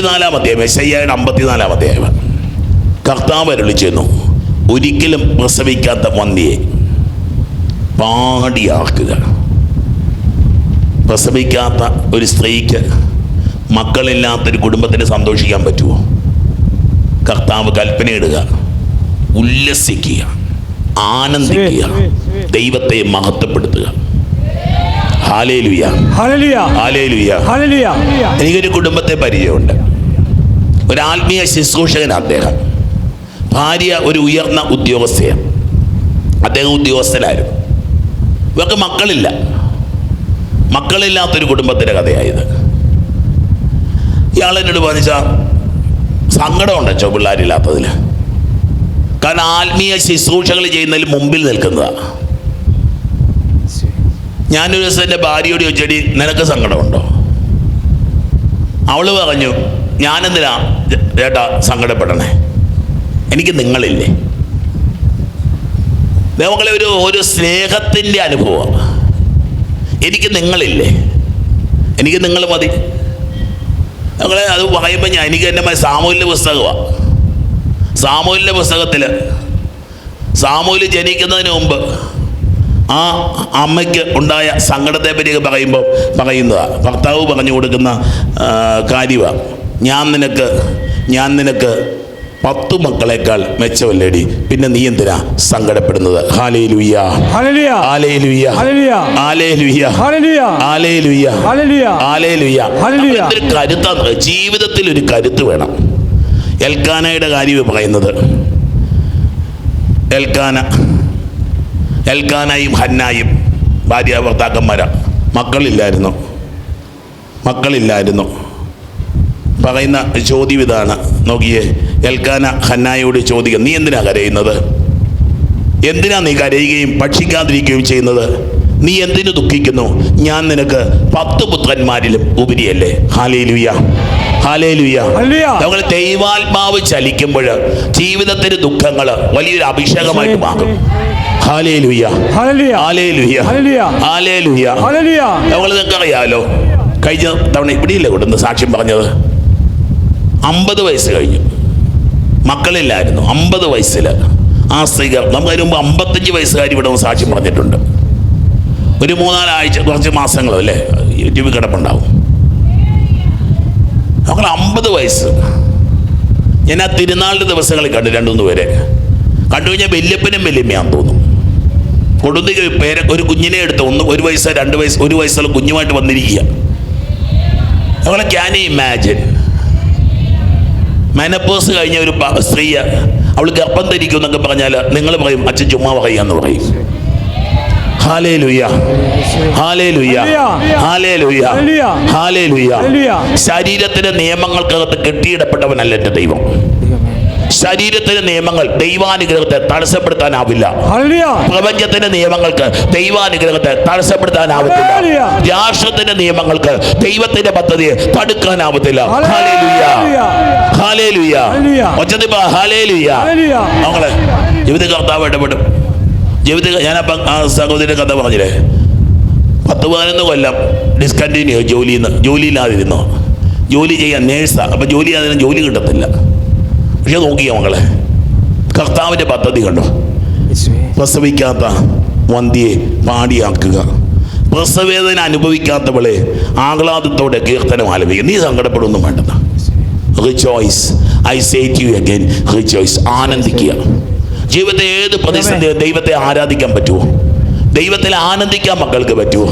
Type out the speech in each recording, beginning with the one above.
അൻപത്തിനാലാം അധ്യായം മെസ്സയ്യയുടെ അമ്പത്തിനാലാം അധ്യായം കർത്താവ് അരുളി ചെയ്യുന്നു ഒരിക്കലും പ്രസവിക്കാത്ത വന്ധ്യയെ പാടിയാക്കുക. പ്രസവിക്കാത്ത ഒരു സ്ത്രീക്ക് മക്കളില്ലാത്തൊരു കുടുംബത്തിന് സന്തോഷിക്കാൻ പറ്റുമോ? കർത്താവ് കൽപ്പനയിടുക ഉല്ലസിക്കുക ആനന്ദിക്കുക ദൈവത്തെ മഹത്വപ്പെടുത്തുക. എനിക്കൊരു കുടുംബത്തെ പരിചയമുണ്ട്. ഒരു ആത്മീയ ശുശ്രൂഷകന അദ്ദേഹം. ഭാര്യ ഒരു ഉയർന്ന ഉദ്യോഗസ്ഥയാണ്. അദ്ദേഹം ഉദ്യോഗസ്ഥനായിരുന്നു. ഇവർക്ക് മക്കളില്ല. മക്കളില്ലാത്തൊരു കുടുംബത്തിന്റെ കഥയായത്. ഇയാൾ എന്നോട് പറഞ്ഞ സങ്കടമുണ്ട് ചോ പിള്ളേരില്ലാത്തതിൽ. കാരണം ആത്മീയ ശുശ്രൂഷകൾ ചെയ്യുന്നതിൽ മുമ്പിൽ നിൽക്കുന്നതാണ് ഞാനൊരു ദിവസം എന്റെ ഭാര്യയോട് ചോദിച്ചടി നിനക്ക് സങ്കടമുണ്ടോ? അവൾ പറഞ്ഞു ഞാനെന്തിനാ ചേട്ടാ സങ്കടപ്പെടണേ? എനിക്ക് നിങ്ങളില്ലേ? ദൈവങ്ങളെ ഒരു ഒരു സ്നേഹത്തിന്റെ അനുഭവം. എനിക്ക് നിങ്ങളില്ലേ? എനിക്ക് നിങ്ങൾ മതി. ഞങ്ങളെ അത് പറയുമ്പോൾ ഞാൻ എനിക്ക് എന്റെ സാമൂഹിക പുസ്തകമാണ് സാമൂഹിക പുസ്തകത്തിൽ സാമൂഹിൽ ജനിക്കുന്നതിന് മുമ്പ് ആ അമ്മയ്ക്ക് ഉണ്ടായ സങ്കടത്തെ പറ്റിയൊക്കെ പറയുമ്പോൾ പറയുന്നതാണ് ഭർത്താവ് പറഞ്ഞു കൊടുക്കുന്ന കാര്യമാണ് ഞാൻ നിനക്ക് ഞാൻ നിനക്ക് പത്തു മക്കളെക്കാൾ മെച്ചമല്ലേടി പിന്നെ നീ എന്തിനാ സങ്കടപ്പെടുന്നത് കരുത്താന്ന് ജീവിതത്തിൽ ഒരു കരുത്ത് വേണം എൽക്കാനയുടെ കാര്യം പറയുന്നത് എൽക്കാന എൽക്കാനായും ഹന്നായും ഭാര്യ ഭർത്താക്കന്മാരാണ് മക്കളില്ലായിരുന്നു. മക്കളില്ലായിരുന്നു. പറയുന്ന ചോദ്യം ഇതാണ്. നോക്കിയേ എൽക്കാന ഹന്നായോട് ചോദിക്കുക നീ എന്തിനാ കരയുന്നത്? എന്തിനാ നീ കരയുകയും ഭക്ഷിക്കാതിരിക്കുകയും ചെയ്യുന്നത്? നീ എന്തിനു ദുഃഖിക്കുന്നു? ഞാൻ നിനക്ക് പത്ത് പുത്രന്മാരിലും ഉപരിയല്ലേ. ഹാലേലുയ. ഹല്ലേലൂയ. നമ്മൾ ദൈവാത്മാവ് ചലിക്കുമ്പോൾ ജീവിതത്തിന് ദുഃഖങ്ങൾ വലിയൊരു അഭിഷേകമായിട്ട് മാറും. അറിയാലോ? കഴിഞ്ഞ തവണ ഇവിടെയില്ല കൊടുന്ന് സാക്ഷ്യം പറഞ്ഞത്? അമ്പത് വയസ്സ് കഴിഞ്ഞു. മക്കളില്ലായിരുന്നു. അമ്പത് വയസ്സിൽ ആ സ്ത്രീക നമുക്ക് അതിന് മുമ്പ് അമ്പത്തഞ്ച് വയസ്സുകാർ ഇവിടെ നിന്ന് സാക്ഷ്യം പറഞ്ഞിട്ടുണ്ട്. ഒരു മൂന്നാലാഴ്ച കുറച്ച് മാസങ്ങളോ അല്ലേ? യൂട്യൂബിൽ കിടപ്പുണ്ടാവും. നമ്മൾ അമ്പത് വയസ്സ്. ഞാൻ ആ തിരുനാളിന്റെ ദിവസങ്ങളിൽ കണ്ടു രണ്ടുമൂന്ന് പേരെ. കണ്ടു കഴിഞ്ഞാൽ വല്യപ്പനും വല്യമ്മയാന്ന് തോന്നും കൊടുന്തിക പേര ഒരു കുഞ്ഞിനെ എടുത്ത് ഒന്ന് ഒരു വയസ്സ് രണ്ട് വയസ്സ് ഒരു വയസ്സുള്ള കുഞ്ഞുമായിട്ട് വന്നിരിക്കുക. നമ്മളെ ക്യാൻ ഇമാജിൻ മെനപ്പോസ് കഴിഞ്ഞ ഒരു സ്ത്രീയ സ്ത്രീ അവൾ ഗർഭം ധരിക്കും എന്നൊക്കെ പറഞ്ഞാൽ നിങ്ങൾ പറയും അച്ഛൻ ചുമ്മാ പറയും. ഹാലേ ലുയ്യ ഹല്ലേലൂയ. ശരീരത്തിന്റെ നിയമങ്ങൾക്കകത്ത് കെട്ടിയിടപ്പെട്ടവനല്ല എന്റെ ദൈവം. ശരീരത്തിന്റെ നിയമങ്ങൾ ദൈവാനുഗ്രഹത്തെ തടസ്സപ്പെടുത്താനാവില്ല. പ്രപഞ്ചത്തിന്റെ നിയമങ്ങൾക്ക് ദൈവാനുഗ്രഹത്തെ തടസ്സപ്പെടുത്താനാവത്തില്ല. രാഷ്ട്രത്തിന്റെ നിയമങ്ങൾക്ക് ദൈവത്തിന്റെ പദ്ധതിയെ തടുക്കാനാവത്തില്ല. മകളെ ജീവിത കർത്താവ് ഇടപെടും. ജീവിത ഞാനപ്പം ആ സഹോദരിയുടെ കഥ പറഞ്ഞില്ലേ? പത്ത് പതിനൊന്ന് കൊല്ലം ഡിസ്കണ്ടിന്യൂ ജോലിയിൽ നിന്ന്. ജോലിയില്ലാതിരുന്നു. ജോലി ചെയ്യാൻ നേഴ്സാണ് അപ്പം ജോലി ചെയ്യാതിന് ജോലി കിട്ടത്തില്ല. പക്ഷെ നോക്കിയ മകളെ. കർത്താവിന്റെ പദ്ധതി കണ്ടു? പ്രസവിക്കാത്ത വന്ധ്യയെ പാടിയാക്കുക. പ്രസവേദന അനുഭവിക്കാത്തവളെ ആഹ്ലാദത്തോടെ കീർത്തനം ആലപിക്കുക. നീ സങ്കടപ്പെടുന്നു വേണ്ടത് rejoice I say to you again rejoice ആനന്ദിക്കുക. ജീവിതത്തെ ഏത് പ്രതിസന്ധി ദൈവത്തെ ആരാധിക്കാൻ പറ്റുമോ ദൈവത്തിൽ ആനന്ദിക്കാൻ മക്കൾക്ക് പറ്റുമോ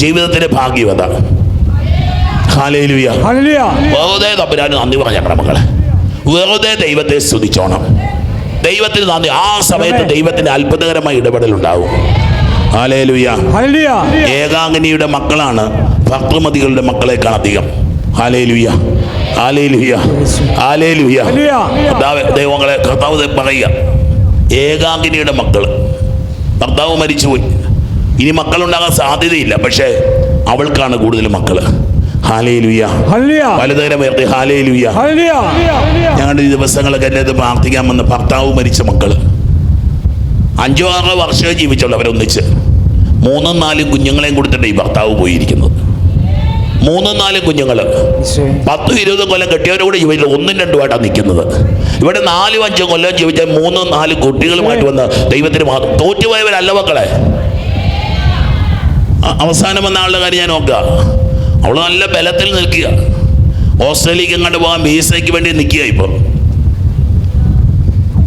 ജീവിതത്തിന്റെ ഭാഗ്യം അതാണ്. ഹാലേലുയാ ഹല്ലേലൂയ വെറുതെ തമ്പുരാന് നന്ദി പറഞ്ഞ മക്കളെ. വെറുതെ ദൈവത്തെ സ്തുതിച്ചോണം. ദൈവത്തിന് നന്ദി. ആ സമയത്ത് ദൈവത്തിന്റെ അത്ഭുതകരമായ ഇടപെടൽ ഉണ്ടാവും ഹാലേലുയ ഹല്ലേലൂയ ഏകാംഗനിയുടെ മക്കളാണ് ഭക്തമതികളുടെ മക്കളെക്കാൾ അധികം. കർത്താവ് ദൈവങ്ങളെ കർത്താവ് പറയുക. ഏകാംഗിനിയുടെ മക്കൾ ഭർത്താവ് മരിച്ചുപോയി. ഇനി മക്കളുണ്ടാകാൻ സാധ്യതയില്ല. പക്ഷേ അവൾക്കാണ് കൂടുതൽ മക്കൾ. ഞങ്ങളുടെ ഈ ദിവസങ്ങളൊക്കെ അടുത്ത് പ്രാർത്ഥിക്കാൻ വന്ന ഭർത്താവ് മരിച്ച മക്കൾ. അഞ്ചോ ആറോ വർഷമേ ജീവിച്ചുള്ളൂ അവരൊന്നിച്ച്. മൂന്നും നാലും കുഞ്ഞുങ്ങളെയും കൊടുത്തിട്ട് ഈ ഭർത്താവ് പോയിരിക്കുന്നത്. മൂന്നും നാലും കുഞ്ഞുങ്ങൾ പത്തും ഇരുപതും കൊല്ലം കെട്ടിയവരോട് ജീവിച്ചത് ഒന്നും രണ്ടുമായിട്ടാണ് നിൽക്കുന്നത്. ഇവിടെ നാലും അഞ്ചും കൊല്ലം ജീവിച്ച മൂന്നും നാലും കുട്ടികളുമായിട്ട് വന്ന് ദൈവത്തിന് മാത്രം തോറ്റുപോയവരല്ല മക്കളെ. അവസാനം വന്ന ആളുടെ കാര്യം ഞാൻ നോക്കുക അവൾ നല്ല ബലത്തിൽ നിൽക്കുക. ഓസ്ട്രേലിയക്ക് അങ്ങോട്ട് പോകാൻ വീസയ്ക്ക് വേണ്ടി നിൽക്കുക ഇപ്പോൾ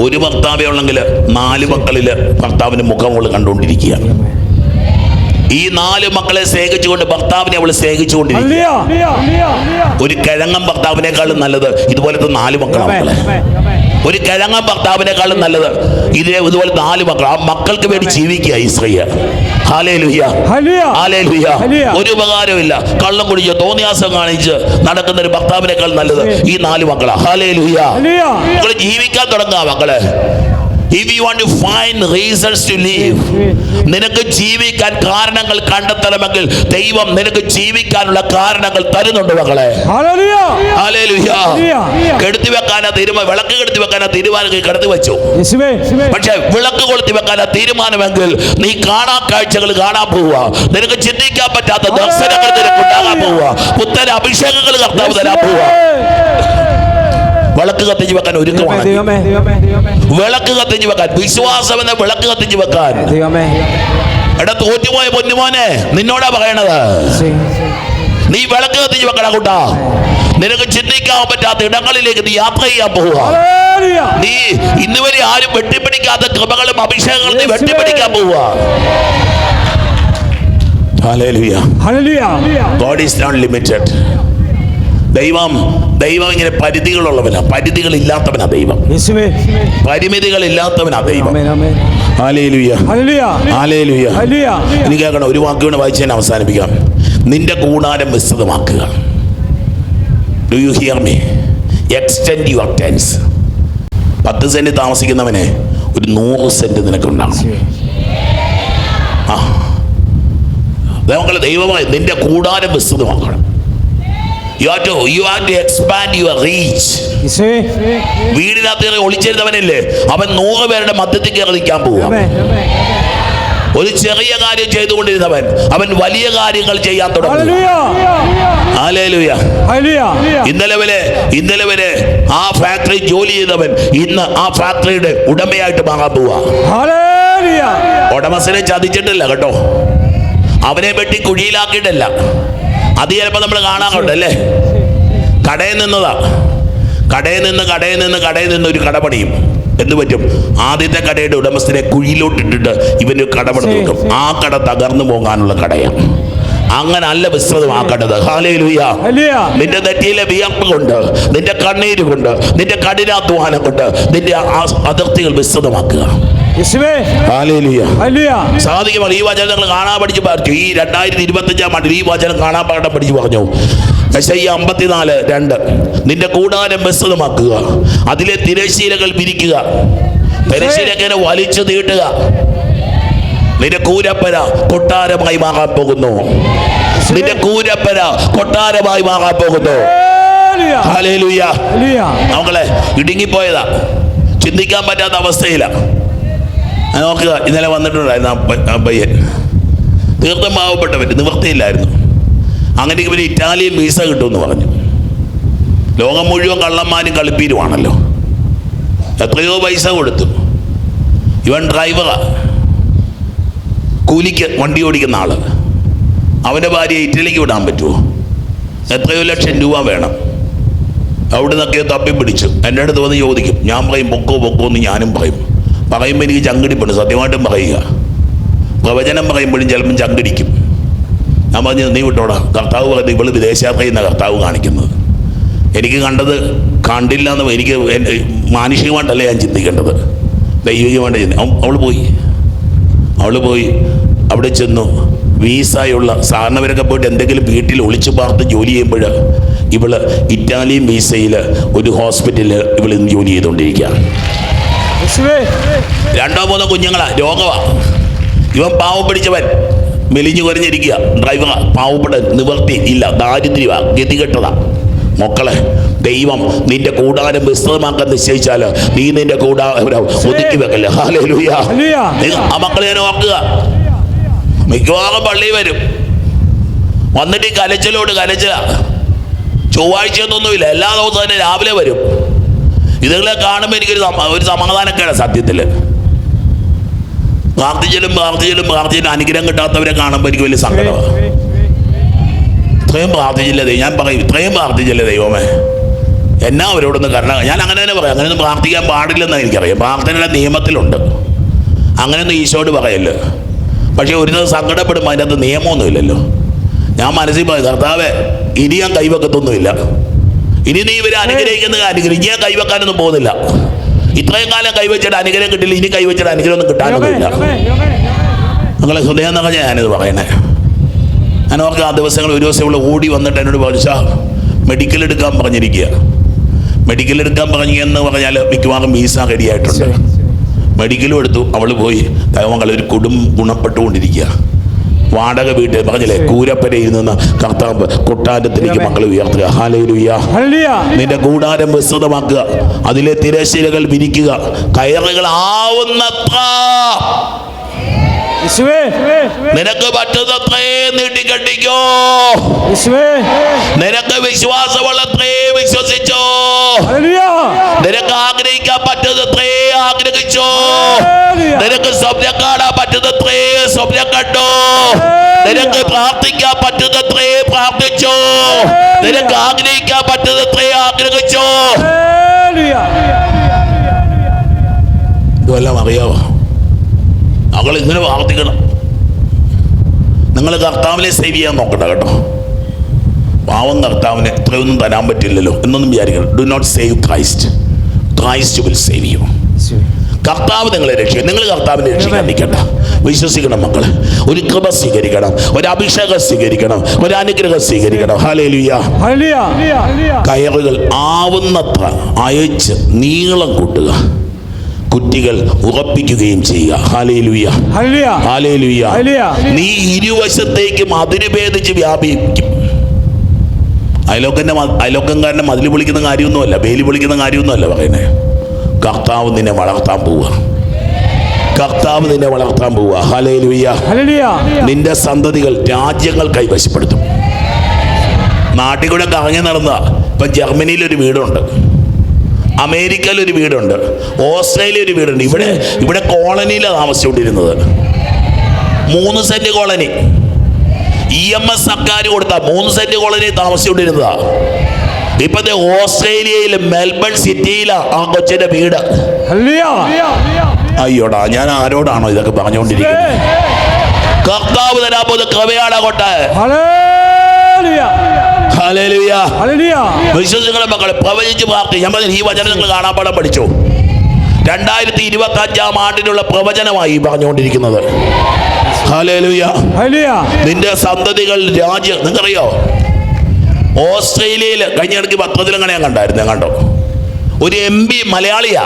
ഒരു ഭർത്താവേ ഉള്ളെങ്കിൽ നാല് മക്കളിൽ ഭർത്താവിന്റെ മുഖം അവൾ കണ്ടുകൊണ്ടിരിക്കുകയാണ്. ഈ നാല് മക്കളെ സ്നേഹിച്ചുകൊണ്ട് ഭർത്താവിനെ അവൾ സ്നേഹിച്ചുകൊണ്ടിരിക്കുക. ഒരു കിഴങ്ങൻ ഭർത്താവിനേക്കാളും നല്ലത് ഇതുപോലത്തെ നാല് മക്കളാണ് മക്കളെ ഒരു കിഴങ്ങൻ ഭർത്താവിനേക്കാളും നല്ലത് ഇതേ ഇതുപോലെ നാല് മക്കൾ ആ മക്കൾക്ക് വേണ്ടി ജീവിക്കുക ഈ സ്ത്രീ ഒരു ഉപകാരമില്ല കള്ളം കുടിച്ച് തോന്നിയാസം കാണിച്ച് നടക്കുന്ന ഒരു ഭർത്താവിനേക്കാൾ നല്ലത് ഈ നാല് മക്കളാ. ഹാലേ ലുഹ്യ ജീവിക്കാൻ തുടങ്ങുക മക്കളെ. If you want to find reasons to live നിനക്ക് ജീവിക്കാൻ കാരണങ്ങൾ കണ്ടെത്തണമെങ്കിൽ ദൈവം നിനക്ക് ജീവിക്കാനുള്ള കാരണങ്ങൾ തരുന്നുണ്ട് മകളെ. കെടുത്തി വെക്കാനാ തീരുമാനം വിളക്ക് കെടുത്തി വെക്കാനാ തീരുമാനം കെടുത്തി വെച്ചു. പക്ഷെ വിളക്ക് കൊളുത്തി വെക്കാനാ തീരുമാനമെങ്കിൽ നീ കാണാ കാഴ്ചകൾ കാണാൻ പോവുക. നിനക്ക് ചിന്തിക്കാൻ പറ്റാത്ത ദർശനങ്ങൾ നിനക്ക് ഉണ്ടാകാൻ പോവുക. പുത്തൻ അഭിഷേകങ്ങൾ കർത്താവ് തരാൻ പോവുക. വിളക്ക് കത്തിച്ച് വെക്കാൻ ഒരുക്കമാണ്. വിളക്ക് കത്തിച്ച് വെക്കാൻ. വിശ്വാസം എന്ന വിളക്ക് കത്തിച്ച് വെക്കാൻ. എടാ തോറ്റുപോയ പൊന്നുമോനെ നിന്നോടാ പറയണത്. നീ വിളക്ക് കത്തിച്ച് വെക്കണ കൂട്ടാ. നിനക്ക് ചിന്തിക്കാൻ പറ്റാത്ത ഇടങ്ങളിലേക്ക് നീ യാത്ര ചെയ്യാൻ പോവുക. നീ ഇന്നുവരെ ആരും വെട്ടിപ്പിടിക്കാത്ത കൃപകളും അഭിഷേകങ്ങളും നീ വെട്ടിപ്പിടിക്കാൻ പോവുക. Hallelujah. Hallelujah. God is not limited. ദൈവം ദൈവം ഇങ്ങനെ പരിധികളുള്ളവനാ പരിധികളില്ലാത്തവനാ ദൈവം. പരിമിതികളില്ലാത്തവനാ ദൈവം. എനിക്ക് കേൾക്കണം ഒരു വാക്ക് വേണം വായിച്ചു തന്നെ അവസാനിപ്പിക്കാം. നിന്റെ കൂടാരം വിസ്തൃതമാക്കുക. Do you hear me extend your tents പത്ത് സെന്റ് താമസിക്കുന്നവനെ ഒരു നൂറ് സെന്റ് നിനക്കുണ്ടാകും ആ. ദൈവങ്ങളെ ദൈവമായി നിന്റെ കൂടാരം വിസ്തൃതമാക്കണം. You have to you have to expand your reach വീടിനകത്ത് ഒളിച്ചിരുന്നവനല്ലേ? അവൻ നൂറ് പേരുടെ മധ്യത്തിൽ കയറി നിൽക്കാൻ ഒരു ചെറിയ കാര്യം ചെയ്തുകൊണ്ടിരുന്നവൻ അവൻ വലിയ കാര്യങ്ങൾ ചെയ്യാൻ തുടങ്ങി ഇന്നലെ വരെ ഇന്നലെ വരെ ആ ഫാക്ടറി ജോലി ചെയ്തവൻ ഇന്ന് ആ ഫാക്ടറിയുടെ ഉടമയായിട്ട് മാറാൻ പോവാ ഉടമസിനെ ഉടമസ്ഥനെ ചതിച്ചിട്ടില്ല കേട്ടോ. അവനെ വെട്ടി കുഴിയിലാക്കിയിട്ടല്ല. അത് ചിലപ്പോൾ നമ്മൾ കാണാറുണ്ട് അല്ലേ? കടയിൽ നിന്നതാ. കടയിൽ നിന്ന് കടയിൽ നിന്ന് കടയിൽ നിന്ന് ഒരു കട പണിയും. എന്ത് പറ്റും? ആദ്യത്തെ കടയുടെ ഉടമസ്ഥനെ കുഴിയിലോട്ടിട്ടിട്ട് ഇവന് കട പണിത് വെക്കും ആ കട തകർന്നു പോകാനുള്ള കടയാണ് അങ്ങനെ അല്ല വിശ്രതം ആക്കേണ്ടത് ഹാലേ ഹല്ലേലൂയ. നിന്റെ നെറ്റിയിലെ വിയർപ്പ് കൊണ്ട് നിന്റെ കണ്ണീര് കൊണ്ട് നിന്റെ കഠിനാധ്വാനം കൊണ്ട് നിന്റെ ആ അതിർത്തികൾ വിസ്തൃതമാക്കുക സാധിക്കുമ്പോൾ ഈ വചനം നിങ്ങൾ കാണാൻ പഠിച്ച് പറഞ്ഞു ഈ രണ്ടായിരത്തി ഇരുപത്തഞ്ചാം ആണ്ടിൽ ഈ വചനം കാണാൻ പാടം പഠിച്ച് പറഞ്ഞു. യശയ്യ അമ്പത്തിനാല് രണ്ട്. നിന്റെ കൂടാരം വിസ്തൃതമാക്കുക. അതിലെ തിരശീലകൾ പിരിക്കുക. തിരശീല എങ്ങനെ വലിച്ചു നീട്ടുക. നിന്റെ കൂരപ്പര കൊട്ടാരമായി മാറാൻ പോകുന്നു. നിന്റെ കൂരപ്പര കൊട്ടാരമായി മാറാൻ പോകുന്നു. നമ്മളെ ഇടുങ്ങിപ്പോയതാ. ചിന്തിക്കാൻ പറ്റാത്ത അവസ്ഥയിലാ. ആ നോക്കുക ഇന്നലെ വന്നിട്ടുണ്ടായിരുന്നു ആ പയ്യൻ. തീർത്ഥം പാവപ്പെട്ടവർ നിവൃത്തിയില്ലായിരുന്നു അങ്ങനെ ഇവർ ഇറ്റാലിയൻ വീസ കിട്ടുമെന്ന് പറഞ്ഞു. ലോകം മുഴുവൻ കള്ളന്മാരും കളിപ്പീരുമാണല്ലോ. എത്രയോ പൈസ കൊടുത്തു. ഇവൻ ഡ്രൈവറാ കൂലിക്ക് വണ്ടി ഓടിക്കുന്ന ആൾ. അവന്റെ ഭാര്യയെ ഇറ്റലിക്ക് വിടാൻ പറ്റുമോ? എത്രയോ ലക്ഷം രൂപ വേണം. അവിടെ നിന്നൊക്കെ തപ്പി പിടിച്ചു എന്റെ അടുത്ത് വന്ന് ചോദിക്കും. ഞാൻ പറയും പൊക്കോ പൊക്കോ എന്ന് ഞാനും പറയും. പറയുമ്പോൾ എനിക്ക് ചങ്കടിപ്പുണ്ട്. സത്യമായിട്ടും പറയുക. പ്രവചനം പറയുമ്പോഴും ചിലപ്പം ചങ്കടിക്കും. ഞാൻ പറഞ്ഞു നീ വിട്ടോടാ. കർത്താവ് പറയുന്നത് ഇവൾ വിദേശയാത്ര ചെയ്യുന്ന കർത്താവ് കാണിക്കുന്നത്. എനിക്ക് കണ്ടത് കണ്ടില്ല എന്ന് എനിക്ക് മാനുഷികമായിട്ടല്ലേ ഞാൻ ചിന്തിക്കേണ്ടത്. ദൈവികമായിട്ട് ചിന്തി അവൾ പോയി. അവൾ പോയി. അവിടെ ചെന്നു. വീസായുള്ള സാധാരണവരൊക്കെ പോയിട്ട് എന്തെങ്കിലും വീട്ടിൽ ഒളിച്ചു പാർത്ത് ജോലി ചെയ്യുമ്പോൾ ഇവൾ ഇറ്റാലിയൻ വീസയിൽ ഒരു ഹോസ്പിറ്റലിൽ ഇവൾ ഇന്ന് ജോലി ചെയ്തുകൊണ്ടിരിക്കുകയാണ്. രണ്ടോ മൂന്നോ കുഞ്ഞുങ്ങളാ രോഗമാ ഇവൻ പാവം പിടിച്ചവൻ മെലിഞ്ഞു കുറഞ്ഞിരിക്കുക ഡ്രൈവർ പാവപ്പെടൻ നിവർത്തി ഇല്ല ദാരിദ്ര്യമാ ഗതികെട്ടതാ. മക്കളെ ദൈവം നിന്റെ കൂടാരം വിസ്തൃതമാക്കാൻ നിശ്ചയിച്ചാൽ നീ നിന്റെ കൂടാരം ഒതുക്കി വെക്കല്ലേ. ആ മക്കളെ ഞാൻ ഓർക്കുക. മിക്കവാറും പള്ളി വരും. വന്നിട്ട് ഈ കലച്ചിലോട് കലച്ചില ചൊവ്വാഴ്ച ഒന്നൊന്നുമില്ല എല്ലാ ദിവസവും തന്നെ രാവിലെ വരും. ഇതുങ്ങളെ കാണുമ്പോൾ എനിക്കൊരു ഒരു സമാധാനക്കേടാണ് സത്യത്തിൽ പ്രാർത്ഥിച്ചാലും പ്രാർത്ഥിച്ചാലും പ്രാർത്ഥിച്ചാലും അനുഗ്രഹം കിട്ടാത്തവരെ കാണുമ്പോൾ എനിക്ക് വലിയ സങ്കടമാണ് ഇത്രയും പ്രാർത്ഥിച്ചില്ല ദൈവം? ഞാൻ പറയും ഇത്രയും പ്രാർത്ഥിച്ചില്ല ദൈവമേ? എന്നാ അവരോടൊന്ന് കരുണ ഞാൻ അങ്ങനെ തന്നെ പറയാം. അങ്ങനെയൊന്നും പ്രാർത്ഥിക്കാൻ പാടില്ലെന്ന് എനിക്കറിയാം. പ്രാർത്ഥനയുടെ നിയമത്തിലുണ്ട്. അങ്ങനെയൊന്നും ഈശോട് പറയല്ലോ. പക്ഷേ ഒരു ദിവസം സങ്കടപ്പെടുമ്പോൾ അതിനകത്ത് നിയമമൊന്നുമില്ലല്ലോ. ഞാൻ മനസ്സിൽ പറയും കർത്താവേ ഇനി ഞാൻ കൈവെക്കത്തൊന്നുമില്ല. ഇനി നീ ഇവരെ അനുഗ്രഹിക്കുന്ന അനുഗ്രഹം ഇനി ഞാൻ കൈവെക്കാനൊന്നും പോകുന്നില്ല. ഇത്രയും കാലം കൈവച്ചിട്ട് അനുഗ്രഹം കിട്ടില്ല ഇനി കൈവച്ചിട്ട് അനുഗ്രഹം ഒന്നും കിട്ടാനൊന്നുമില്ല നിങ്ങളെ ഹൃദയം നിറഞ്ഞ ഞാനിത് പറയണേ. ഞാൻ ഓർക്കുക ആ ദിവസങ്ങൾ ഒരു ദിവസം ഇവിടെ ഓടി വന്നിട്ട് എന്നോട് പറഞ്ഞു മെഡിക്കൽ എടുക്കാൻ പറഞ്ഞിരിക്കുക. മെഡിക്കൽ എടുക്കാൻ പറഞ്ഞു എന്ന് പറഞ്ഞാൽ മിക്കവാറും വീസ റെഡിയായിട്ടുണ്ട് മെഡിക്കലും എടുത്തു അവൾ പോയി. ദൈവമകൾ ഒരു കുടും ഗുണപ്പെട്ടുകൊണ്ടിരിക്കുക. വാടക വീട്ടിൽ പറഞ്ഞില്ലേ കൂരപ്പരയിൽ നിന്ന് കർത്താവ് കൊട്ടാരത്തിലേക്ക് മക്കൾ ഉയർത്തുക. ഹാലയിലുയ്യ നിന്റെ കൂടാരം വിസ്തൃതമാക്കുക. അതിലെ തിരശീലകൾ വിരിക്കുക. കയറുകൾ ആവുന്നത്ര നിനക്ക് പറ്റുന്നത്രേ നീട്ടിക്കെട്ടിക്കോ നിനക്ക് വിശ്വാസമുള്ളത്രേ വിശ്വസിച്ചോ. നിനക്ക് ആഗ്രഹിക്കാൻ പറ്റുന്നത്രേ ആഗ്രഹിച്ചോ. നിനക്ക് സ്വപ്നം കാണാൻ പറ്റുന്നത്രേ സ്വപ്നം കണ്ടോ? നിനക്ക് പ്രാർത്ഥിക്കാൻ പറ്റുന്നത്രേ പ്രാർത്ഥിച്ചോ? നിനക്ക് ആഗ്രഹിക്കാൻ പറ്റുന്നത്രേ ആഗ്രഹിച്ചോ? ഇതെല്ലാം അറിയാവോ? ഞങ്ങൾ ഇങ്ങനെ പ്രാർത്ഥിക്കണം. നിങ്ങൾ കർത്താവിനെ സേവ് ചെയ്യാൻ നോക്കണ്ട കേട്ടോ. പാവം കർത്താവിന് ഇത്രയൊന്നും തരാൻ പറ്റില്ലല്ലോ എന്നൊന്നും വിചാരിക്കണം do not save Christ Christ will save you കർത്താവ് നിങ്ങളെ രക്ഷിക്കും. നിങ്ങൾ കർത്താവിനെ രക്ഷിക്കാൻ നിൽക്കണ്ട. വിശ്വസിക്കണം മക്കളെ. ഒരു കൃപ സ്വീകരിക്കണം. ഒരു അഭിഷേകം സ്വീകരിക്കണം. ഒരു അനുഗ്രഹം സ്വീകരിക്കണം. കയറുകൾ ആവുന്നത്ര അയച്ച് നീളം കൂട്ടുക. കുറ്റികൾ ഉറപ്പിക്കുകയും ചെയ്യുക. നീ ഇരുവശത്തേക്കും അതിരുഭേദിച്ച് വ്യാപിക്കും. അയലോക്കന്റെ അയലോക്കംകാരനെ മതിൽ വിളിക്കുന്ന കാര്യമൊന്നുമല്ല. ബേലി വിളിക്കുന്ന കാര്യമൊന്നുമല്ല പറയുന്നത് കർത്താവ് നിന്നെ വളർത്താൻ പോവുക. കർത്താവ് നിന്നെ വളർത്താൻ പോവുക. ഹലേലുയ്യ. നിന്റെ സന്തതികൾ രാജ്യങ്ങൾ കൈവശപ്പെടുത്തും. നാട്ടിൽ കൂടെ കറങ്ങി നടന്ന ഇപ്പം ജർമ്മനിയിൽ ഒരു വീടുണ്ട്. അമേരിക്കയിൽ ഒരു വീടുണ്ട്. ഓസ്ട്രേലിയ ഒരു വീടുണ്ട്. ഇവിടെ ഇവിടെ കോളനിയിലാണ് താമസിച്ചുകൊണ്ടിരുന്നത്. മൂന്ന് cent colony. E M S സർക്കാർ കൊടുത്ത മൂന്ന് സെന്റ് കോളനി താമസിച്ചുകൊണ്ടിരുന്നതാ. ഇപ്പൊ ഓസ്ട്രേലിയയിലെ മെൽബൺ സിറ്റിയിലാ ആ കൊച്ചിന്റെ വീട്. അയ്യോടാ ഞാൻ ആരോടാണോ ഇതൊക്കെ പറഞ്ഞുകൊണ്ടിരിക്കുന്നത്? കർത്താവ് തരാ. ഹല്ലേലൂയ. ഹല്ലേലൂയ. വിശ്വസിക്കുന്ന മക്കളെ പ്രവചിച്ച് പ്രാർത്ഥി ഞമ്മൾ ഈ വചനം നിങ്ങൾ കാണാപ്പാടം പഠിച്ചു? രണ്ടായിരത്തി ഇരുപത്തി അഞ്ചാം ആണ്ടിനുള്ള പ്രവചനമായി പറഞ്ഞുകൊണ്ടിരിക്കുന്നത്. നിന്റെ സന്തതികൾ രാജ്യം നിങ്ങൾക്കറിയോ? ഓസ്ട്രേലിയയിൽ കഴിഞ്ഞ ഇടയ്ക്ക് പത്രത്തിൽ അങ്ങനെ ഞാൻ കണ്ടായിരുന്നു ഞാൻ കണ്ടോ. ഒരു എം പി മലയാളിയാ.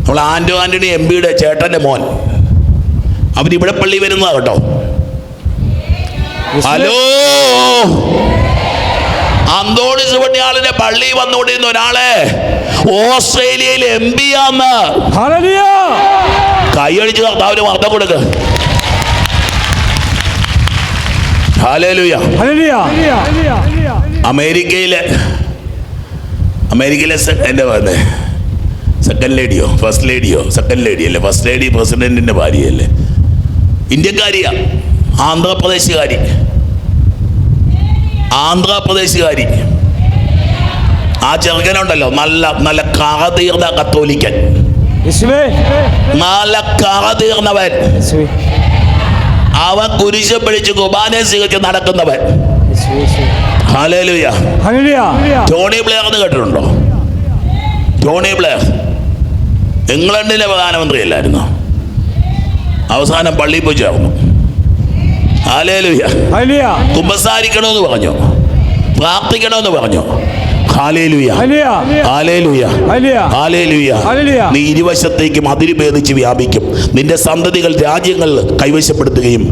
നമ്മൾ ആന്റോ ആന്റണി എം പിയുടെ ചേട്ടന്റെ മോൻ. അവരിവിടെ പള്ളി വരുന്നതാ കേട്ടോ. ഹലോ? അന്തോണിസ് സുബണ്യാളിന്റെ പള്ളി വന്നുകൊണ്ടിരുന്ന ഒരാളെ ഓസ്ട്രേലിയയിൽ എം പി ആന്ന്. കൈയടിച്ച് കർത്താവിന് മർദ്ദം കൊടുക്ക്. അമേരിക്കയിലെ അമേരിക്കയിലെ എന്താ എന്റെ വന്നെ സെക്കൻഡ് ലേഡിയോ ഫസ്റ്റ് ലേഡിയോ സെക്കൻഡ് ലേഡി അല്ലേ? ഫസ്റ്റ് ലേഡി പ്രസിഡന്റിന്റെ ഭാര്യയല്ലേ? ഇന്ത്യക്കാരിയാ? ആന്ധ്രാപ്രദേശുകാരി. ആന്ധ്രാപ്രദേശുകാരി. ആ ചെറുക്കനുണ്ടല്ലോ. നല്ല നല്ല കാതീർന്ന കത്തോലിക്കൻ. നല്ല കറ തീർന്നവൻ. യേശുവേ അവൻ കുരിശ് പിടിച്ച് കുബാനെ സ്വീകരിച്ച് നടക്കുന്നവൻ. ടോണി ബ്ലെയർ എന്ന് കേട്ടിട്ടുണ്ടോ? ടോണി ബ്ലെയർ ഇംഗ്ലണ്ടിലെ പ്രധാനമന്ത്രി അല്ലായിരുന്നു അവസാനം പള്ളിയിൽ പോയി ചേർന്നു. ഹാലേലുയ ഹലിയ കുമ്പസാരിക്കണമെന്ന് പറഞ്ഞു? പ്രാർത്ഥിക്കണമെന്ന് പറഞ്ഞു? നീ ഇരുവശത്തേക്കും അതിര് ഭേദിച്ച് വ്യാപിക്കും. നിന്റെ സന്തതികൾ രാജ്യങ്ങൾ കൈവശപ്പെടുത്തുകയും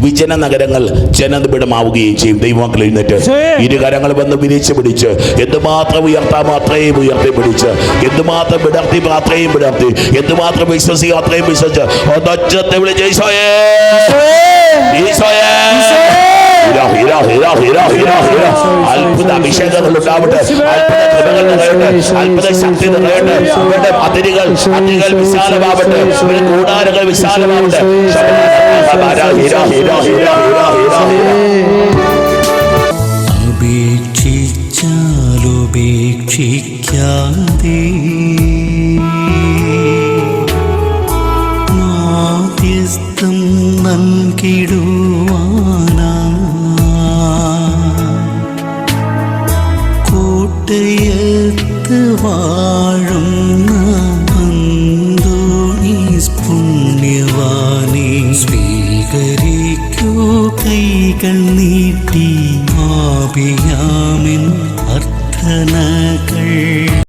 വിജന നഗരങ്ങൾ ജനനിപിടമാവുകയും ചെയ്യും. ദൈവമക്കൾ എഴുന്നേറ്റ്. ഇരുകരങ്ങൾ വന്ന് വിരിച്ച് പിടിച്ച്. എന്തുമാത്രം ഉയർത്താൻ അത്രയും ഉയർത്തി പിടിച്ച്. എന്തുമാത്രം വിടർത്തി അത്രയും വിടർത്തി. എന്തുമാത്രം വിശ്വസിക്കുക അത്രയും വിശ്വസിച്ച്. ഒന്നൊച്ചത്തെ വിളിച്ച് ഈശോയേ ഈശോയേ ഹീരാ, ഹീരാ. അത്ഭുത അഭിഷേകങ്ങൾ ഉണ്ടാവട്ടെ അത്ഭുത കൃപകൾ നിറയട്ടെ അത്ഭുത ശക്തി നിറയട്ടെ അവരുടെ അതിരുകൾ അതിരുകൾ വിശാലമാവട്ടെ അവരുടെ കൂടാരങ്ങൾ വിശാലമാവട്ടെ ഹീരാ. മാധ്യസ്ഥം കോട്ടയത്ത്